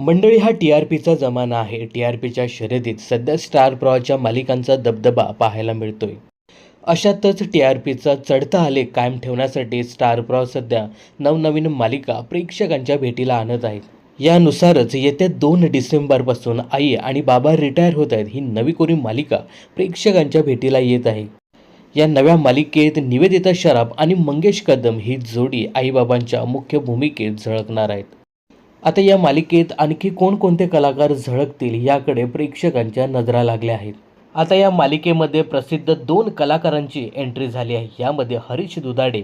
मंडळी हा T R पीचा जमाना आहे. टी आर पीच्या शर्यतीत सध्या स्टार प्रवाहाच्या मालिकांचा दबदबा पाहायला मिळतोय. अशातच टी आर पीचा चढता आलेख कायम ठेवण्यासाठी स्टार प्रवाह सध्या नवनवीन मालिका प्रेक्षकांच्या भेटीला आणत आहेत. यानुसारच येत्या दोन डिसेंबरपासून आई आणि बाबा रिटायर होत आहेत ही नवी कोरी मालिका प्रेक्षकांच्या भेटीला येत आहे. या नव्या मालिकेत निवेदिता शराफ आणि मंगेश कदम ही जोडी आईबाबांच्या मुख्य भूमिकेत झळकणार आहेत. आता या मालिकेत आणखी कोणकोणते कलाकार झळकतील याकडे प्रेक्षकांच्या नजरा लागल्या आहेत. आता या मालिकेमध्ये प्रसिद्ध दोन कलाकारांची एंट्री झाली आहे. यामध्ये हरीश दुधाडे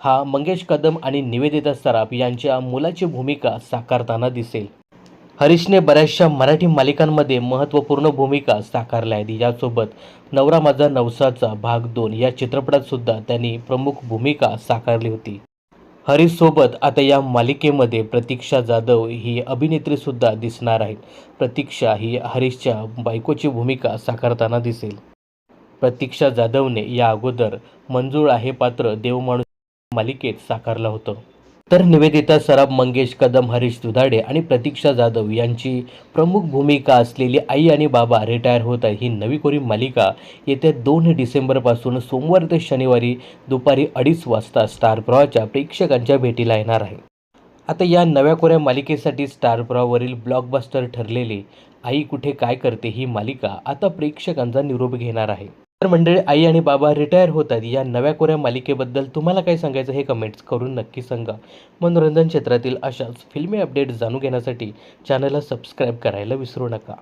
हा मंगेश कदम आणि निवेदिता सराफ यांच्या मुलाची भूमिका साकारताना दिसेल. हरीशने बऱ्याचशा मराठी मालिकांमध्ये महत्त्वपूर्ण भूमिका साकारल्या आहेत. यासोबत नवरा माझा नवसाचा भाग दोन या चित्रपटातसुद्धा त्यांनी प्रमुख भूमिका साकारली होती. हरीशसोबत आता या मालिकेमध्ये प्रतीक्षा जाधव ही अभिनेत्रीसुद्धा दिसणार आहेत. प्रतीक्षा ही हरीशच्या बायकोची भूमिका साकारताना दिसेल. प्रतीक्षा जाधवने या अगोदर मंजूळ आहे पात्र देवमाणूस मालिकेत साकारलं होतं. तर निवेदिता सराफ मंगेश कदम हरीश दुधाडे आणि प्रतीक्षा जाधव यांची प्रमुख भूमिका असलेली आई आणि बाबा रिटायर होत आहे. ही नवी कोरी मालिका येत्या दोन डिसेंबरपासून सोमवार ते शनिवारी दुपारी अडीच वाजता स्टार प्रवाहाच्या प्रेक्षकांच्या भेटीला येणार आहे. आता या नव्या कोऱ्या मालिकेसाठी स्टार प्रवावरील ब्लॉकबस्टर ठरलेली आई कुठे काय करते ही मालिका आता प्रेक्षकांचा निरोप घेणार आहे. तर मंडळी आई आणि बाबा रिटायर होतात. या नव्या कोऱ्या मालिकेबद्दल तुम्हाला काय सांगायचं हे कमेंट्स करून नक्की सांगा. मनोरंजन क्षेत्रातील अशाच फिल्मी अपडेट्स जाणून घेण्यासाठी चॅनलला सबस्क्राईब करायला विसरू नका.